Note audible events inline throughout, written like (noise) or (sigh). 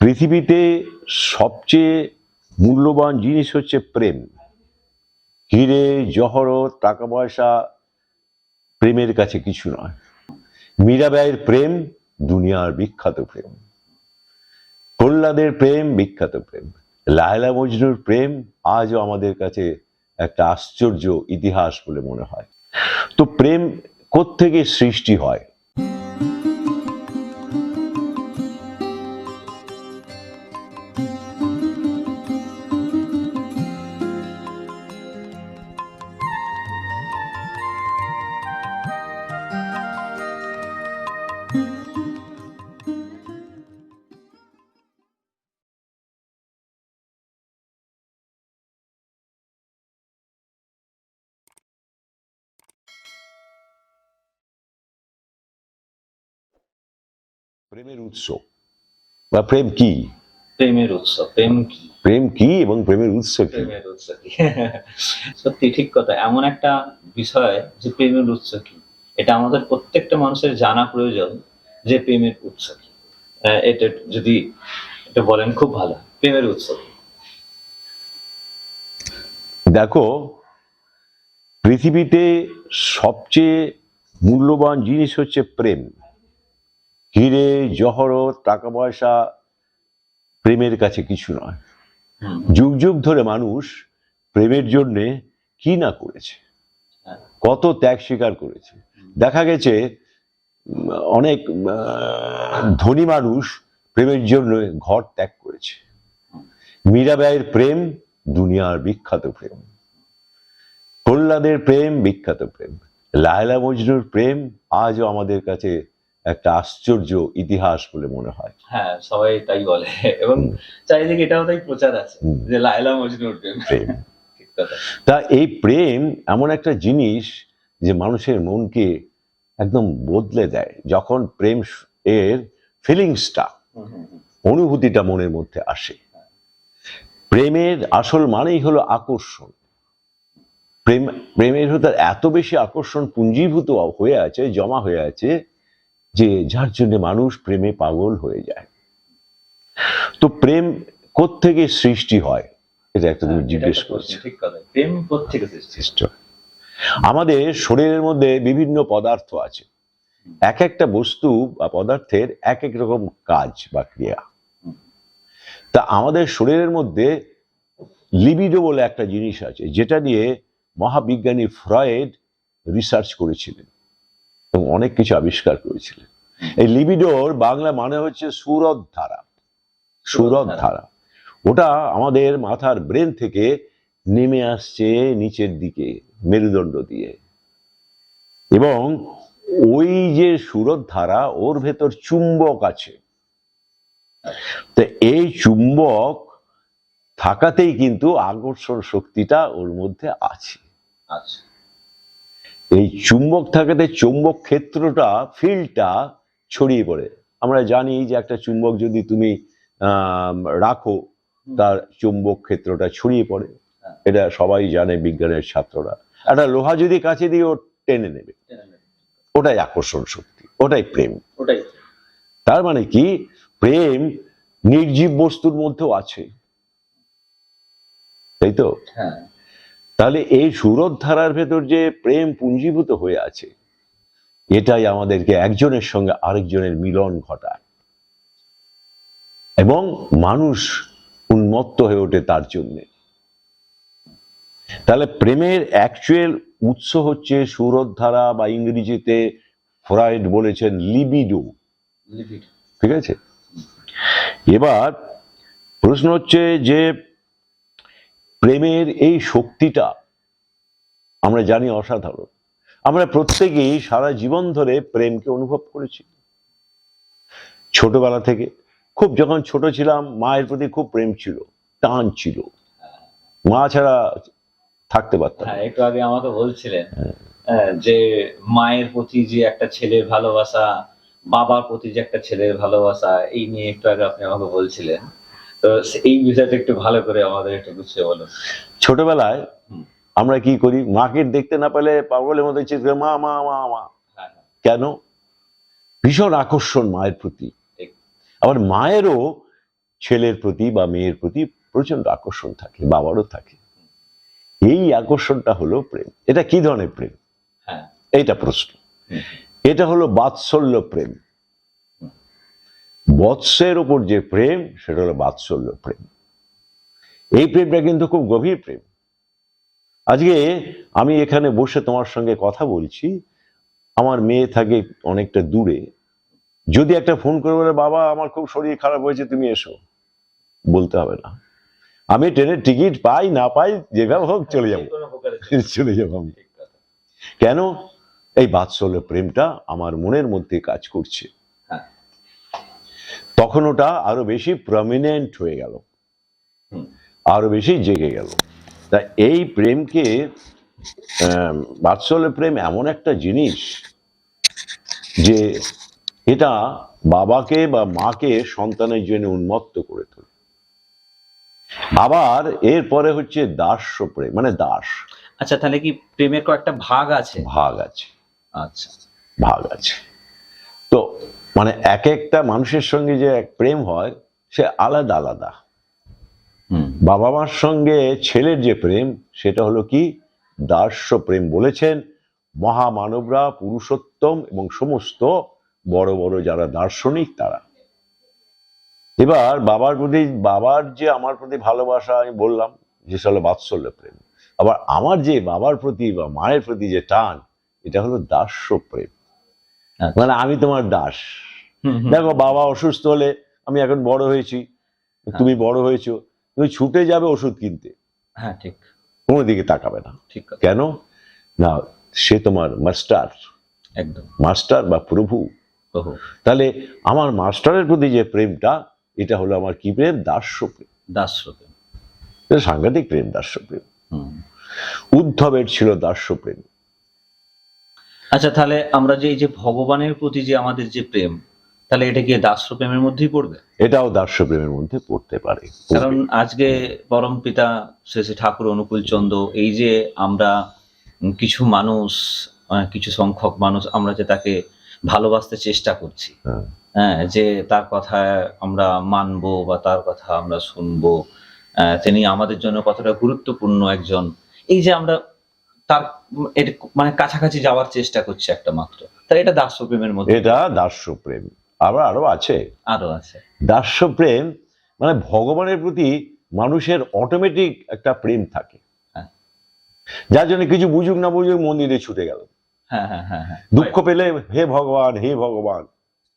পৃথিবীতে সবচেয়ে মূল্যবান জিনিস হচ্ছে প্রেম। হিরে জহরত টাকা পয়সা প্রেমের কাছে কিছু নয়। মীরাবাইয়ের প্রেম, দুনিয়ার বিখ্যাত প্রেম। প্রহ্লাদের প্রেম, বিখ্যাত প্রেম। লায়লা মজনুর প্রেম আজও আমাদের কাছে একটা আশ্চর্য ইতিহাস বলে মনে হয়। তো প্রেম কোত্থেকে সৃষ্টি হয়? প্রেমের উৎস বা প্রেম কি? প্রেমের উৎসব প্রেম কি? প্রেম কি এবং প্রেমের উৎস কি? প্রেমের উৎস কি? (laughs) সত্যি ঠিক কথা এমন একটা বিষয় যে প্রেমের উৎস কি? এটা আমাদের প্রত্যেকটা মানুষের জানা প্রয়োজন যে প্রেমের উৎস কি। এটা যদি এটা বলেন খুব ভালো। প্রেমের উৎস দেখো পৃথিবীতে সবচেয়ে মূল্যবান জিনিস হচ্ছে প্রেম। হিরে জহরত টাকা পয়সা প্রেমের কাছে কিছু নয়। যুগ যুগ ধরে মানুষ প্রেমের জন্যে কি না করেছে? হ্যাঁ। কত ত্যাগ স্বীকার করেছে? দেখা গেছে অনেক ধনী মানুষ প্রেমের জন্য ঘর ত্যাগ করেছে। মীরাবাইয়ের প্রেম দুনিয়ার বিখ্যাত প্রেম। প্রহ্লাদের প্রেম বিখ্যাত প্রেম। লায়লা মজনুর প্রেম আজও আমাদের কাছে একটা আশ্চর্য ইতিহাস বলে মনে হয়। হ্যাঁ সবাই তাই বলে। এবং। চারিদিকে এটাও তাই প্রচার আছে যে লাইলা মজনুর প্রেম। প্রেম। তা এই প্রেম এমন একটা জিনিস যে মানুষের মনকে একদম বদলে দেয়। যখন প্রেম এর ফিলিংসটা। অনুভূতিটা মনের মধ্যে আসে। প্রেমের আসল মানেই হলো আকর্ষণ। প্রেম প্রেমের ভেতর এত বেশি আকর্ষণ পুঞ্জীভূত হয়ে আছে জমা হয়ে আছে যে যার জন্য মানুষ প্রেমে পাগল হয়ে যায়। তো প্রেম কোত্থেকে সৃষ্টি হয়? এটা একটা তুমি হ্যাঁ, জিজ্ঞেস করছ। প্রেম কোথেকে সৃষ্টি হয়। আমাদের শরীরের মধ্যে বিভিন্ন পদার্থ আছে। এক একটা বস্তু বা পদার্থের এক এক রকম কাজ বা ক্রিয়া। তা আমাদের শরীরের মধ্যে লিবিডো বলে একটা জিনিস আছে যেটা নিয়ে মহাবিজ্ঞানী ফ্রয়েড রিসার্চ করেছিলেন এবং অনেক কিছু আবিষ্কার করেছিলেন। এই লিবিডোর বাংলা মানে হচ্ছে সুরদ ধারা। সুরদ ধারা। ওটা আমাদের মাথার ব্রেন থেকে নেমে আসছে নিচের দিকে। মেরুদণ্ড দিয়ে। এবং ওই যে সুরত ধারা ওর ভেতর চুম্বক আছে। তো এই চুম্বক থাকাতেই কিন্তু আকর্ষণ শক্তিটা ওর মধ্যে আছে। আচ্ছা। এই চুম্বক থাকাতে চুম্বক ক্ষেত্রটা ফিল্ডটা ছড়িয়ে পড়ে। আমরা জানি যে একটা চুম্বক যদি তুমি রাখো তার চুম্বক ক্ষেত্রটা ছড়িয়ে পড়ে। হ্যাঁ। এটা সবাই জানে বিজ্ঞানের ছাত্ররা। একটা লোহা যদি কাছে দিয়ে ও টেনে নেবে ওটাই আকর্ষণ শক্তি ওটাই প্রেম। ওটাই তার মানে কি? প্রেম নির্জীব বস্তুর মধ্যেও আছে। তাই তো? হ্যাঁ। তাহলে এই সুরত ধারার ভেতর যে প্রেম পুঞ্জীভূত হয়ে আছে এটাই আমাদেরকে একজনের সঙ্গে আরেকজনের মিলন ঘটায়। এবং মানুষ উন্মত্ত হয়ে ওঠে তার জন্য। তাহলে প্রেমের অ্যাকচুয়াল উৎস হচ্ছে সুরত ধারা বা ইংরেজিতে ফ্রয়েড বলেছেন লিবিডো। ঠিক আছে? এবার প্রশ্ন হচ্ছে যে প্রেমের এই শক্তিটা আমরা জানি অসাধারণ। আমরা প্রত্যেকেই সারা জীবন ধরে প্রেমকে অনুভব করেছি। ছোটবেলা থেকে খুব যখন ছোট ছিলাম মায়ের প্রতি খুব প্রেম ছিল টান ছিল। মা ছাড়া থাকতে পারতাম। হ্যাঁ একটু আগে আমাকে বলছিলেন যে মায়ের প্রতি যে একটা ছেলের ভালোবাসা বাবার প্রতি যে একটা ছেলের ভালোবাসা এই নিয়ে একটু আগে আপনি আমাকে বলছিলেন। তো এই বিষয়টা একটু ভালো করে আমাদের একটু বলুন। ছোটবেলায় আমরা কি করি? মাকে দেখতে না পেলে পাগলের মধ্যে চিৎকার মা মা মা মা। হ্যাঁ হ্যাঁ, কেন? ভীষণ আকর্ষণ মায়ের প্রতি। আবার মায়েরও ছেলের প্রতি বা মেয়ের প্রতি প্রচণ্ড আকর্ষণ থাকে বাবারও থাকে। এই আকর্ষণটা হলো প্রেম। এটা কি ধরনের প্রেম? হ্যাঁ। এইটা প্রশ্ন। এটা হলো বাৎসল্য প্রেম। বৎসের উপর যে প্রেম সেটা হলো বাৎসল্য প্রেম। এই প্রেমটা কিন্তু খুব গভীর প্রেম। আজকে আমি এখানে বসে তোমার সঙ্গে কথা বলছি। আমার মেয়ে থাকে অনেকটা দূরে। যদি একটা ফোন করে বলে বাবা আমার খুব শরীর খারাপ হয়েছে তুমি এসো। বলতে হবে না। আমি ট্রেনের টিকিট পাই না পাই যেভাবে হোক চলে যাব। চলে (laughs) যাব আমি। কেন? এই বাৎসল্য প্রেমটা আমার মনের মধ্যে কাজ করছে। হ্যাঁ। তখন ওটা আরও বেশি প্রমিনেন্ট হয়ে গেল। আরও বেশি জেগে গেল। তা এই প্রেমকে বাৎসল্য প্রেম এমন একটা জিনিস যে এটা বাবাকে বা মাকে সন্তানের জন্য উন্মত্ত করে তোলে। আবার এরপরে হচ্ছে দাস্য প্রেম মানে দাস। আচ্ছা তাহলে কি প্রেমের কয়েকটা ভাগ আছে? ভাগ আছে। আচ্ছা। ভাগ আছে। তো মানে এক একটা মানুষের সঙ্গে যে এক প্রেম হয় সে আলাদা আলাদা। হুম। বাবা মার সঙ্গে ছেলের যে প্রেম সেটা হলো কি? দাস্য প্রেম বলেছেন মহামানবরা পুরুষোত্তম এবং সমস্ত বড় বড় যারা দার্শনিক তারা। এবার বাবার প্রতি বাবার যে আমার প্রতি ভালোবাসা আমি বললাম যে হলো বাৎসল্য প্রেম। আবার আমার যে বাবার প্রতি বা মায়ের প্রতি যে টান এটা হলো দাস্য প্রেম। আচ্ছা। মানে আমি তোমার দাস। দেখো বাবা অসুস্থ হলে আমি এখন বড় হয়েছি। তুমি বড় হয়েছো। তুমি ছুটে যাবে ওষুধ কিনতে। হ্যাঁ ঠিক। কোনো দিকে তাকাবে না। ঠিক। কেন? না সে তোমার মাস্টার। একদম। মাস্টার বা প্রভু। ওহো তাহলে আমার মাস্টারের প্রতি যে প্রেমটা এটা হলো আমার কি প্রেম? দাস্য প্রেম দাস্য প্রেম এটা সাংঘাতিক প্রেম দাস্য প্রেম উদ্ধবের ছিল দাস্য প্রেম আচ্ছা তাহলে আমরা যে এই যে ভগবানের প্রতি যে আমাদের যে প্রেম তাহলে এটা কি দাস্য প্রেমের মধ্যেই পড়বে? এটাও দাস্য প্রেমের মধ্যে পড়তে পারে কারণ আজকে পরম পিতা শ্রী শ্রী ঠাকুর অনুকূল চন্দ্র এই যে আমরা কিছু মানুষ কিছু সংখ্যক মানুষ আমরা যে তাকে ভালোবাসতে চেষ্টা করছি। হ্যাঁ। যে তার কথা আমরা মানবো বা তার কথা আমরা শুনব তিনি আমাদের জন্য কতটা গুরুত্বপূর্ণ একজন। এই যে আমরা তার মানে কাছাকাছি যাওয়ার চেষ্টা করছি একটা মাত্র। তাহলে এটা দাস্য প্রেমের মধ্যে। এটা দাস্য প্রেম আবার আরও আছে। আরও আছে। দাস্য প্রেম মানে ভগবানের প্রতি মানুষের অটোমেটিক একটা প্রেম থাকে। হ্যাঁ। যার জন্য কিছু বুঝুক না বুঝুক মন্দিরে ছুটে গেল। হ্যাঁ হ্যাঁ হ্যাঁ হ্যাঁ। দুঃখ পেলে হে ভগবান হে ভগবান।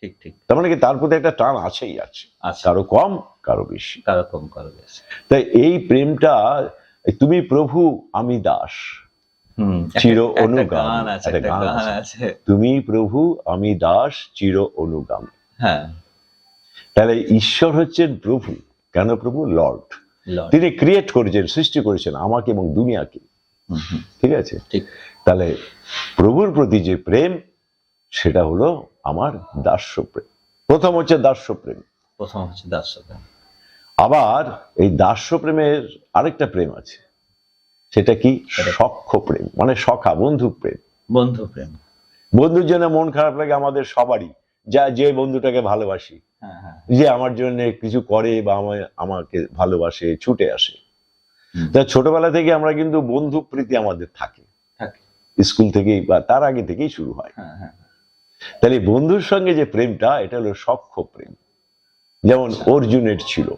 ঠিক ঠিক। তার মানে কি তার প্রতি একটা টান আছেই আছে। কারও কম কারও বেশি। কারও কম কারও বেশি। তাই এই প্রেমটা তুমি প্রভু আমি দাস। হুম চির অনুগামী। তুমি প্রভু আমি দাস চির অনুগামী। হ্যাঁ। তাহলে ঈশ্বর হচ্ছেন প্রভু। কেন প্রভু? লর্ড। তিনি ক্রিয়েট করেছেন সৃষ্টি করেছেন আমাকে এবং দুনিয়াকে। ঠিক আছে? ঠিক। তাহলে প্রভুর প্রতি যে প্রেম সেটা হলো আমার দাস্য প্রেম প্রথম হচ্ছে দাস্য প্রেম প্রথম হচ্ছে দাস্য প্রেম আবার এই দাস্য প্রেমের আরেকটা প্রেম আছে। সেটা কি? সখ্য প্রেম মানে সখা বন্ধু প্রেম বন্ধু প্রেম বন্ধুর জন্য মন খারাপ লাগে আমাদের সবারই। যা যে বন্ধুটাকে ভালোবাসি হ্যাঁ হ্যাঁ। যে আমার জন্য কিছু করে বা আমায় আমাকে ভালোবাসে ছুটে আসে। তা ছোটবেলা থেকে আমরা কিন্তু বন্ধু প্রীতি আমাদের থাকে। স্কুল থেকেই বা তার আগে থেকেই শুরু হ্যাঁ হ্যাঁ। তাহলে বন্ধুর সঙ্গে যে প্রেমটা এটা হলো সখ্য প্রেম। যেমন আচ্ছা। অর্জুনের ছিল।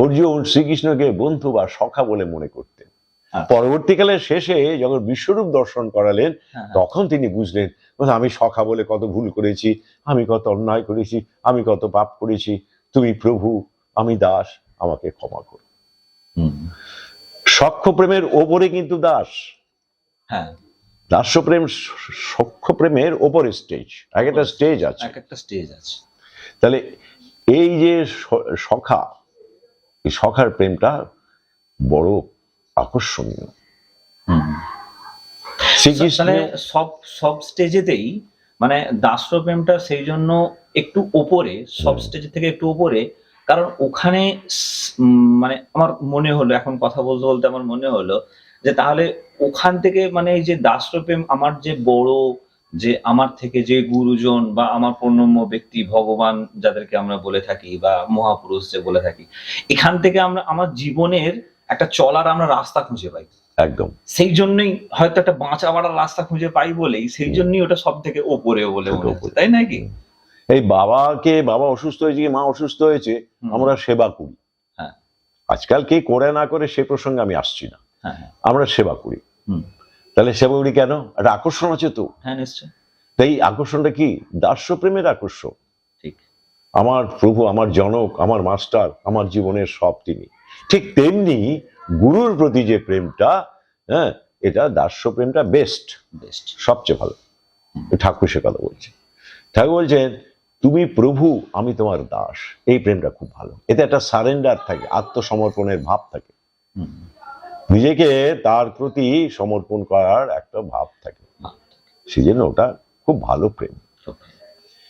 অর্জুন শ্রীকৃষ্ণকে বন্ধু বা সখা বলে মনে করতেন। আচ্ছা। পরবর্তীকালে শেষে যখন বিশ্বরূপ দর্শন করালেন হ্যাঁ, হ্যাঁ। তখন তিনি বুঝলেন "বলে, আমি সখা বলে কত ভুল করেছি আমি কত অন্যায় করেছি আমি কত পাপ করেছি। তুমি প্রভু আমি দাস আমাকে ক্ষমা করো। সখ্য প্রেমের ওপরে কিন্তু দাস। হ্যাঁ। দাস্য প্রেম সখ্য প্রেমের ওপরে স্টেজ এক একটা স্টেজ আছে এক একটা স্টেজ আছে তাহলে এই যে সখা এই সখার প্রেমটা বড় আকর্ষণীয় হুম। শ্রীকৃষ্ণ সব সব স্টেজেতেই মানে দাস্য প্রেমটা সেই জন্য একটু ওপরে সব। স্টেজ থেকে একটু ওপরে কারণ ওখানে মানে আমার মনে হলো এখন কথা বলতে বলতে আমার মনে হলো যে তাহলে ওখান থেকে মানে এই যে দাস্য প্রেম আমার যে বড় যে আমার থেকে যে গুরুজন বা আমার প্রণম্য ব্যক্তি ভগবান যাদেরকে আমরা বলে থাকি বা মহাপুরুষ যে বলে থাকি এখান থেকে আমরা আমার জীবনের একটা চলার আমরা রাস্তা খুঁজে পাই। একদম। সেই জন্যই হয়তো একটা বাঁচা বাড়ার রাস্তা খুঁজে পাই বলেই সেই জন্যই ওটা সব থেকে ওপরে বলে তাই নাকি? এই বাবাকে বাবা অসুস্থ হয়েছে মা অসুস্থ হয়েছে আমরা সেবা করি। হ্যাঁ। আজকাল কে করে না করে সে প্রসঙ্গে আমি আসছি না। আমরা সেবা করি। হুম। তাহলে সেবা করি কেন? একটা আকর্ষণ আছে তো। হ্যাঁ নিশ্চয় তাই আকর্ষণটা কি? দাস্য প্রেমের আকর্ষণ। ঠিক। আমার প্রভু আমার জনক আমার মাস্টার আমার জীবনের সব তিনি। ঠিক তেমনি গুরুর প্রতি যে প্রেমটা হ্যাঁ এটা দাস্য প্রেমটা বেস্ট বেস্ট সবচেয়ে ভালো। ঠাকুর সে কথা বলছে। ঠাকুর বলছেন তুমি প্রভু আমি তোমার দাস। এই প্রেমটা খুব ভালো। এতে একটা সারেন্ডার থাকে আত্মসমর্পণের ভাব থাকে। নিজেকে তার প্রতি সমর্পণ করার একটা ভাব থাকে। সেই জন্য ওটা খুব ভালো প্রেম।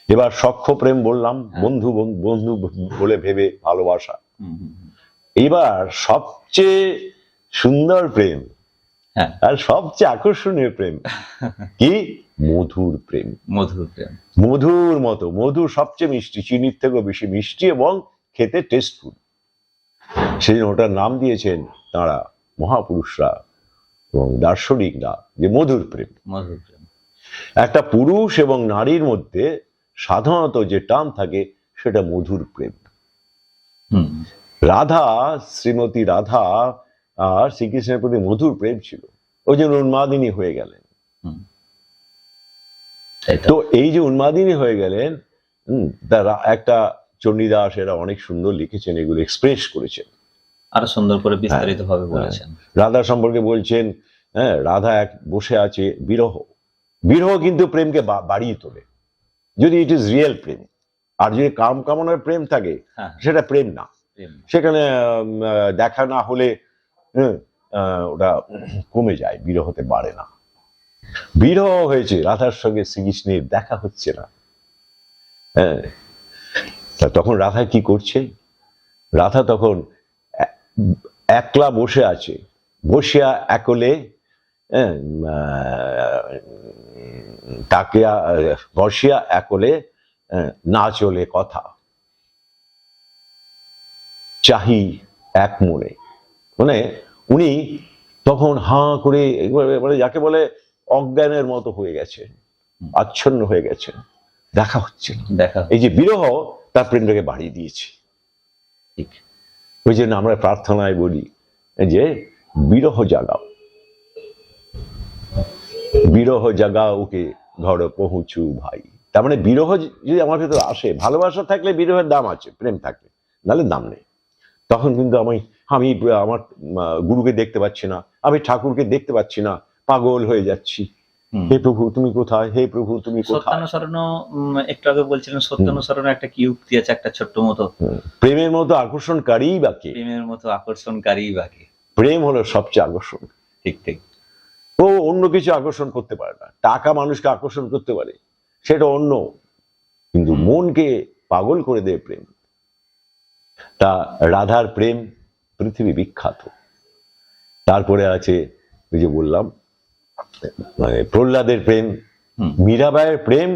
এবার সখ্য প্রেম বললাম বন্ধু বন- বন্ধু বলে ভেবে ভালোবাসা। এবার সবচেয়ে সুন্দর প্রেম হ্যাঁ। আর সবচেয়ে আকর্ষণীয় প্রেম (laughs) কি? মধুর প্রেম। মধুর প্রেম। মধুর মতো মধু সবচেয়ে মিষ্টি চিনির থেকেও বেশি মিষ্টি এবং খেতে টেস্টফুল সেই ওটার নাম দিয়েছেন তাঁরা মহাপুরুষরা এবং দার্শনিকরা যে মধুর প্রেম। মধুর প্রেম। একটা পুরুষ এবং নারীর মধ্যে সাধারণত যে টান থাকে সেটা মধুর প্রেম। রাধা শ্রীমতী রাধা আর শ্রীকৃষ্ণের প্রতি মধুর প্রেম ছিল। ওই জন্য উন্মাদিনী হয়ে গেলেন। হুম। তো। এই যে উন্মাদিনী হয়ে গেলেন হুম, একটা চণ্ডীদাস এরা অনেক সুন্দর লিখেছেন এগুলো এক্সপ্রেস করেছেন। আরও সুন্দর করে বিস্তারিত ভাবে হ্যাঁ। বলেছেন। রাধা সম্পর্কে বলছেন হ্যাঁ রাধা এক বসে আছে বিরহ। বিরহ কিন্তু প্রেমকে বাড়িয়ে তোলে। যদি ইট ইজ রিয়েল প্রেম আর যদি কাম কামনার প্রেম থাকে হ্যাঁ সেটা প্রেম না। সেখানে দেখা না হলে ওটা কমে যায় বিরহতে বাড়ে না। বিরহ হয়েছে রাধার সঙ্গে শ্রীকৃষ্ণের দেখা হচ্ছে না। হ্যাঁ তখন রাধা কি করছে? রাধা তখন একলা বসে আছে। বসিয়া একলে হ্যাঁ, তাকে বসিয়া একলে না চলে কথা। চাহি এক মনে। মানে উনি তখন হাঁ করে মানে যাকে বলে অজ্ঞানের মতো হয়ে গেছে আচ্ছন্ন হয়ে গেছে দেখা হচ্ছে দেখা এই যে বিরহ তার প্রেমটাকে বাড়িয়ে দিয়েছে। ঠিক। ওই জন্য আমরা প্রার্থনায় বলি যে বিরহ জাগাও। বিরহ জাগাও ওকে ঘর পৌঁছু ভাই। তার মানে বিরহ যদি আমার ভেতর আসে, ভালোবাসা থাকলে বিরহের দাম আছে, প্রেম থাকলে, নাহলে দাম নেই। তখন কিন্তু আমি আমি, আমার গুরুকে দেখতে পাচ্ছি না, আমি ঠাকুরকে দেখতে পাচ্ছি না, পাগল হয়ে যাচ্ছি। হে প্রভু তুমি কোথায়? হে প্রভু তুমি সত্যানুসরণ একটু আগে বলছিলেন সত্যানুসরণ একটা কি উক্তি আছে একটা ছোট্ট মতো। প্রেমের মতো আকর্ষণকারী বা কে? প্রেমের মতো আকর্ষণকারী বাকি প্রেম হলো সবচেয়ে আকর্ষণ। ঠিক ঠিক। ও অন্য কিছু আকর্ষণ করতে পারে না। টাকা মানুষকে আকর্ষণ করতে পারে সেটা অন্য। কিন্তু মনকে পাগল করে দেয় প্রেম। তা রাধার প্রেম পৃথিবী বিখ্যাত। তারপরে আছে ওই যে বললাম মানে প্রহ্লাদের প্রেম মীরাবাইয়ের প্রেম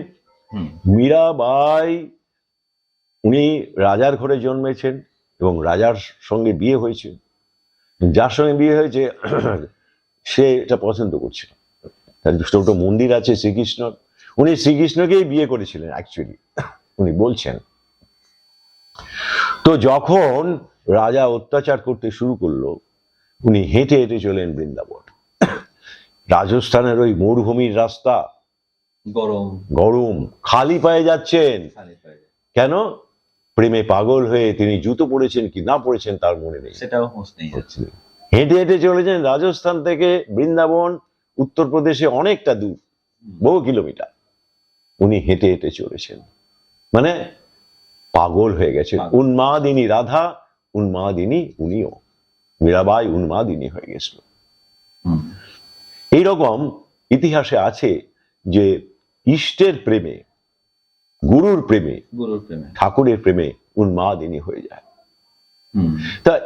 মীরাবাই উনি রাজার ঘরে জন্মেছেন এবং রাজার সঙ্গে বিয়ে হয়েছে। যার সঙ্গে বিয়ে হয়েছে (clears throat) সে এটা পছন্দ করছিল তার ছোট মন্দির আছে শ্রীকৃষ্ণ উনি শ্রীকৃষ্ণকেই বিয়ে করেছিলেন অ্যাকচুয়ালি (clears throat) উনি বলছেন। তো যখন রাজা অত্যাচার করতে শুরু করল উনি হেঁটে হেঁটে চলেন বৃন্দাবন। রাজস্থানের ওই মরুভূমির রাস্তা। গরম। গরম। খালি পায়ে যাচ্ছেন। কেন? প্রেমে পাগল হয়ে তিনি জুতো পরেছেন কি না পরেছেন তার মনে নেই। সেটাও। হেঁটে হেঁটে চলেছেন রাজস্থান থেকে বৃন্দাবন উত্তরপ্রদেশে অনেকটা দূর বহু কিলোমিটার। উনি হেঁটে হেঁটে চলেছেন। মানে পাগল হয়ে গেছেন। পাগল। উন্মাদিনী রাধা উন্মাদিনী উনিও। মীরাবাই উন্মাদিনী হয়ে গেছিল। এইরকম ইতিহাসে আছে যে ইষ্টের প্রেমে গুরুর প্রেমে গুরুর প্রেমে। ঠাকুরের প্রেমে উন্মাদিনী হয়ে যায়। তা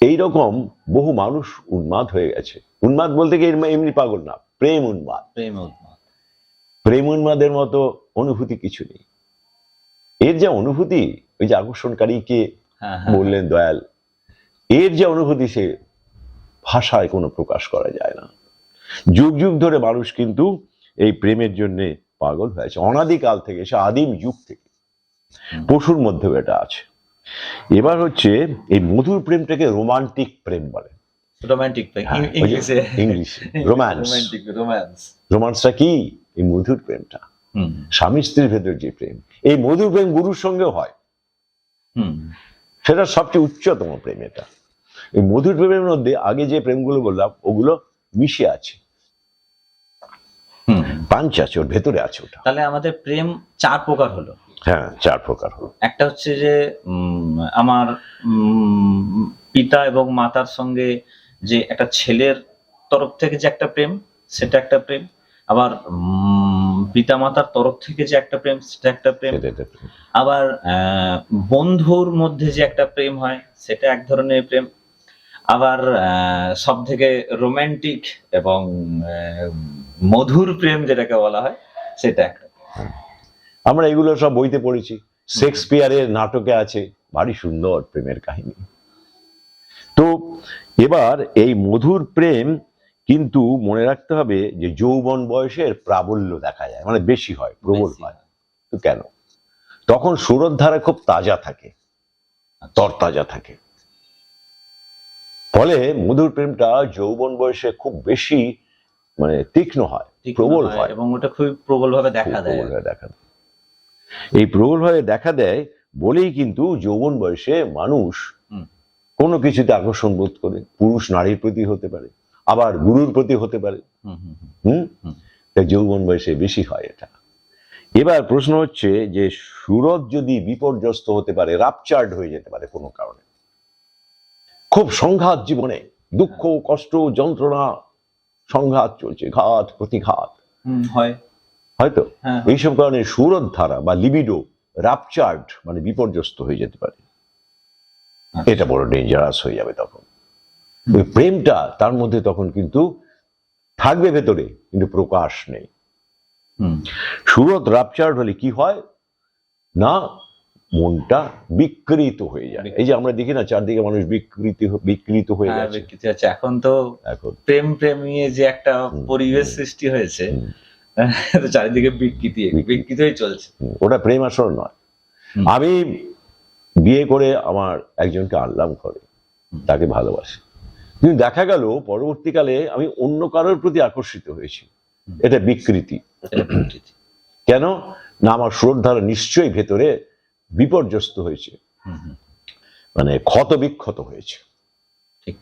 এইরকম বহু মানুষ উন্মাদ হয়ে গেছে। উন্মাদ বলতে কি এমনি- পাগল না প্রেম উন্মাদ। প্রেম উন্মাদ। প্রেম উন্মাদের মতো অনুভূতি কিছু নেই। এর যে অনুভূতি ওই যে আকর্ষণকারীকে হ্যাঁ হ্যাঁ বললেন দয়াল এর যে অনুভূতি সে ভাষায় কোনো প্রকাশ করা যায় না। যুগ যুগ ধরে মানুষ কিন্তু এই প্রেমের জন্য পাগল হয়েছে অনাদিকাল থেকে সে আদিম যুগ থেকে। পশুর মধ্যেও এটা আছে। এবার হচ্ছে এই মধুর প্রেমটাকে রোমান্টিক প্রেম বলে। রোমান্টিক প্রেম হ্যাঁ, ইংলিশে। ইংলিশে রোম্যান্স। রোম্যান্স। কি? এই মধুর প্রেমটা। স্বামী স্ত্রীর ভেতর যে প্রেম এই মধুর প্রেম গুরুর সঙ্গেও হয়। সেটা সবচেয়ে উচ্চতম প্রেম এটা। এই মধুর প্রেমের মধ্যে আগে যে প্রেমগুলো বললাম ওগুলো মিশে আছে। হুম। পাঞ্চ আছে ওর ভেতরে আছে ওটা। তাহলে আমাদের প্রেম চার প্রকার হলো। হ্যাঁ চার প্রকার হলো। একটা হচ্ছে যে আমার পিতা এবং মাতার সঙ্গে যে একটা ছেলের তরফ থেকে যে একটা প্রেম সেটা একটা প্রেম। আবার পিতা মাতার তরফ থেকে যে একটা প্রেম সেটা একটা প্রেম। আবার বন্ধুর মধ্যে যে একটা প্রেম হয় সেটা এক ধরনের প্রেম। আবার সব থেকে রোমান্টিক এবং মধুর প্রেম যেটাকে বলা হয় সেটা একটা। আমরা এগুলো সব বইতে পড়েছি। শেক্সপিয়ারের নাটকে আছে ভারী সুন্দর প্রেমের কাহিনী। তো এবার এই মধুর প্রেম কিন্তু মনে রাখতে হবে যে যৌবন বয়সের প্রাবল্য দেখা যায় মানে বেশি হয় প্রবল হয়। তো কেন? তখন সুরধারা খুব তাজা থাকে তরতাজা থাকে। ফলে মধুর প্রেমটা যৌবন বয়সে খুব বেশি মানে তীক্ষ্ণ হয় প্রবল হয় এবং ওটা খুবই প্রবল ভাবে দেখা দেয়। প্রবলভাবে দেখা দেয়। এই প্রবলভাবে দেখা দেয় বলেই কিন্তু যৌবন বয়সে মানুষ। কোনো কিছুতে আকর্ষণ বোধ করে। পুরুষ নারীর প্রতি হতে পারে আবার গুরুর প্রতি হতে পারে। হুম, হুম, হুম। হুম? হুম। তাই যৌবন বয়সে বেশি হয় এটা। এবার প্রশ্ন হচ্ছে যে সুরত যদি বিপর্যস্ত হতে পারে রাপচার্ড হয়ে যেতে পারে কোনো কারণে খুব সংঘাত জীবনে দুঃখ কষ্ট যন্ত্রণা সংঘাত চলছে ঘাত প্রতিঘাত। হয়। হয়তো? হ্যাঁ। এইসব কারণে সুরত ধারা বা লিবিডো রাপচার্ড মানে বিপর্যস্ত হয়ে যেতে পারে। আচ্ছা। এটা বড় ডেঞ্জারাস হয়ে যাবে তখন। ওই প্রেমটা তার মধ্যে তখন কিন্তু থাকবে ভেতরে কিন্তু প্রকাশ নেই। হুম, সুরত রাপচার্ড হলে কি হয়? না মনটা বিকৃত হয়ে যায়। এই যে আমরা দেখি না চারদিকে মানুষ বিকৃতি বিকৃত হয়ে হ্যাঁ, যাচ্ছে। এখন তো এখন। প্রেম প্রেম নিয়ে যে একটা পরিবেশ সৃষ্টি হয়েছে। (laughs) চারিদিকে বিকৃতি বিকৃতি। হয়ে চলছে। ওটা প্রেম আসর নয়। আমি বিয়ে করে আমার একজনকে আনলাম হুম। তাকে ভালোবাসি। কিন্তু দেখা গেল পরবর্তীকালে আমি অন্য কারোর প্রতি আকর্ষিত হয়েছি। এটা বিকৃতি। কেন? না আমার শ্রদ্ধারা নিশ্চয়ই ভেতরে বিপর্যস্ত হয়েছে। মানে ক্ষত বিক্ষত হয়েছে। ঠিক।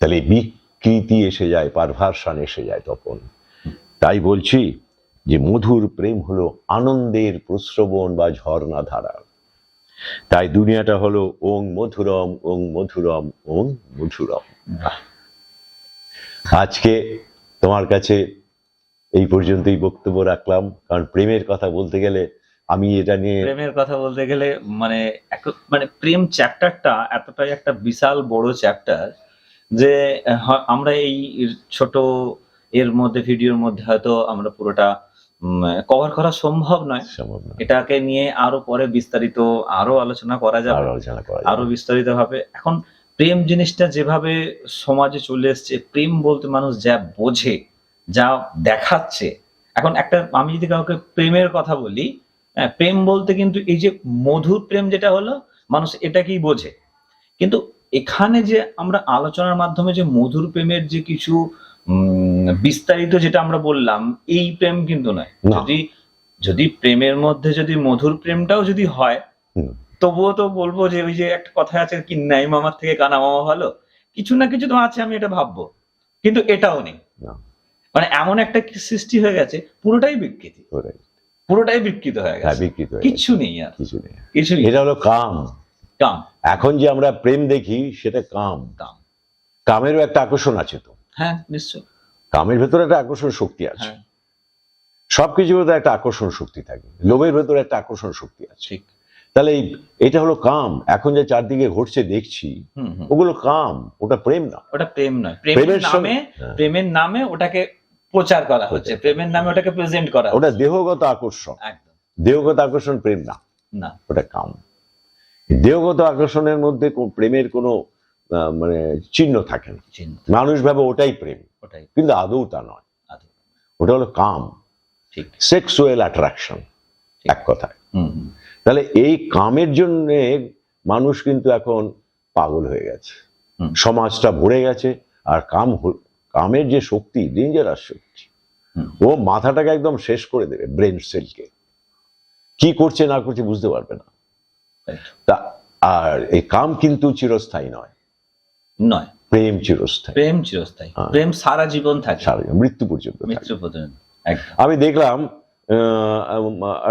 তাহলে বিকৃতি এসে যায় পারভারসান এসে যায় তখন। তাই বলছি যে মধুর প্রেম হলো আনন্দের প্রশ্রবণ বা ঝর্ণা ধারা তাই দুনিয়াটা হলো ওং মধুরম ওং মধুরম ওং মধুরম। আজকে তোমার কাছে এই পর্যন্তই বক্তব্য রাখলাম। কারণ প্রেমের কথা বলতে গেলে আমি এটা নিয়ে প্রেমের কথা বলতে গেলে মানে এক- মানে প্রেম চ্যাপ্টারটা এতটাই একটা বিশাল বড় চ্যাপ্টার যে আমরা এই ছোট এর মধ্যে ভিডিওর মধ্যে হয়তো আমরা পুরোটা কভার করা সম্ভব নয়। সম্ভব এটাকে নিয়ে আরও পরে বিস্তারিত আরও আলোচনা করা যাবে। আরও বিস্তারিত ভাবে এখন প্রেম জিনিসটা যেভাবে সমাজে চলে এসছে প্রেম বলতে মানুষ যা বোঝে যা দেখাচ্ছে। এখন একটা আমি যদি কাউকে প্রেমের কথা বলি হ্যাঁ, প্রেম বলতে কিন্তু এই যে মধুর প্রেম যেটা হলো মানুষ এটাকেই বোঝে। কিন্তু এখানে যে আমরা আলোচনার মাধ্যমে যে মধুর প্রেমের যে কিছু বিস্তারিত যেটা আমরা বললাম এই প্রেম কিন্তু নয়। যদি যদি প্রেমের মধ্যে যদি মধুর প্রেমটাও যদি হয় তবুও তো বলব যে ওই যে একটা কথা আছে কি নাই মামার থেকে কানা মামা ভালো? কিছু না কিছু তো আছে আমি এটা ভাববো। কিন্তু এটাও নেই। মানে এমন একটা সৃষ্টি হয়ে গেছে পুরোটাই বিকৃতি। পুরোটাই বিকৃত হয়ে গেছে। বিকৃত হয়ে কিচ্ছু নেই আর। কিছু নেই। কিছু নেই। এটা হলো কাম। কাম। এখন যে আমরা প্রেম দেখি সেটা কাম। কাম। কামেরও একটা আকর্ষণ আছে তো। হ্যাঁ নিশ্চয় কামের ভেতরে একটা আকর্ষণ শক্তি আছে। হ্যাঁ। সবকিছুর ভেতরে একটা আকর্ষণ শক্তি থাকে। লোভের ভেতরে একটা আকর্ষণ শক্তি আছে। ঠিক। তাহলে এই এটা হলো কাম। এখন যে চারদিকে ঘটছে দেখছি ওগুলো কাম। ওটা প্রেম না। ওটা প্রেম নয়। প্রেমের প্রেমের নামে হ্যাঁ। প্রেমের নামে ওটাকে প্রচার করা হচ্ছে প্রেমের নামে ওটাকে প্রেজেন্ট করা ওটা দেহগত আকর্ষণ। একদম। দেহগত আকর্ষণ প্রেম না। না। ওটা কাম দেহগত আকর্ষণের মধ্যে প্রেমের কোনো মানে চিহ্ন থাকে না। মানুষ ভাবে ওটাই প্রেম। ওটাই। কিন্তু আদৌ তা নয়। আদৌ। ওটা হলো কাম। ঠিক। সেক্সুয়াল অ্যাট্রাকশন এক কথায়। তাহলে এই কামের জন্য মানুষ কিন্তু এখন পাগল হয়ে গেছে। সমাজটা ভরে গেছে। আর কাম কামের যে শক্তি ডেঞ্জারাস শক্তি ও মাথাটাকে একদম শেষ করে দেবে ব্রেন সেলকে কি। করছে না করছে বুঝতে পারবে না। তা আর এই কাম কিন্তু চিরস্থায়ী নয়। নয়। প্রেম চিরস্থায়ী। প্রেম চিরস্থায়ী। হ্যাঁ। প্রেম সারা জীবন থাকে। সারা জীবন, মৃত্যু পর্যন্ত মৃত্যু পর্যন্ত। আমি দেখলাম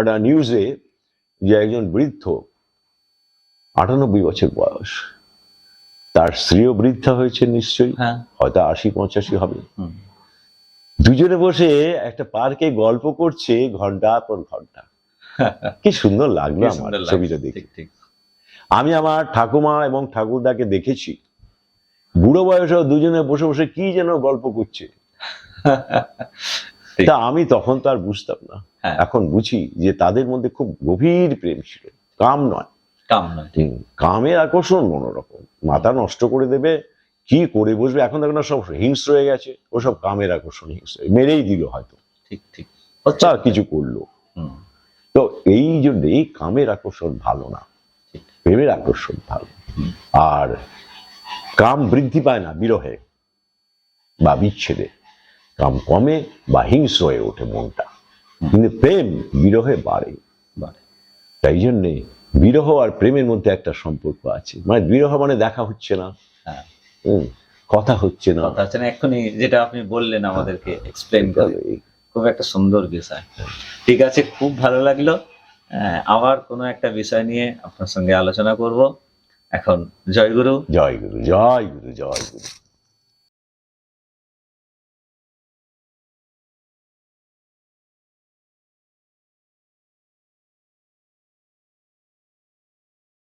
একটা নিউজে যে একজন বৃদ্ধ আটানব্বই বছর বয়স তার স্ত্রীও বৃদ্ধা হয়েছে নিশ্চয়ই। হ্যাঁ। হয়তো আশি পঁচাশি হবে। দুজনে বসে একটা পার্কে গল্প করছে ঘণ্টা পর ঘণ্টা। (laughs) কি সুন্দর লাগল আমার ছবিটা দেখে। আমি আমার ঠাকুমা এবং ঠাকুরদাকে দেখেছি। বুড়ো বয়সেও দুজনে বসে বসে কি যেন গল্প করছে। (laughs) তা আমি তখন তো আর বুঝতাম না। হ্যাঁ। এখন বুঝি যে তাদের মধ্যে খুব গভীর প্রেম ছিল। কাম নয়। কাম নয়। কামের আকর্ষণ অন্যরকম মাথা নষ্ট করে দেবে কি করে বসবে? এখন দেখো না সব হিংস্র হয়ে গেছে। ওসব কামের আকর্ষণ হিংস্র। মেরেই দিল হয়তো। ঠিক ঠিক। আচ্ছা কিছু করল। তো এই জন্য এই কামের আকর্ষণ ভালো না। প্রেমের আকর্ষণ ভালো। আর কাম বৃদ্ধি পায় না বিরহে বা বিচ্ছেদে। কাম কমে বা হিংস্র হয়ে ওঠে মনটা। কিন্তু প্রেম বিরহে বাড়ে। বাড়ে। তাই জন্যে বিরহ আর প্রেমের মধ্যে একটা সম্পর্ক আছে। মানে বিরহ মানে দেখা হচ্ছে না। হ্যাঁ। কথা হচ্ছে না। কথা হচ্ছে না এক্ষুনি যেটা আপনি বললেন আমাদেরকে এক্সপ্লেন করে। খুব একটা সুন্দর বিষয়। ঠিক আছে খুব ভালো লাগল। আহ, আবার কোনো একটা বিষয় নিয়ে আপনার সঙ্গে আলোচনা করব। এখন জয়গুরু জয় গুরু জয় গুরু জয় গুরু।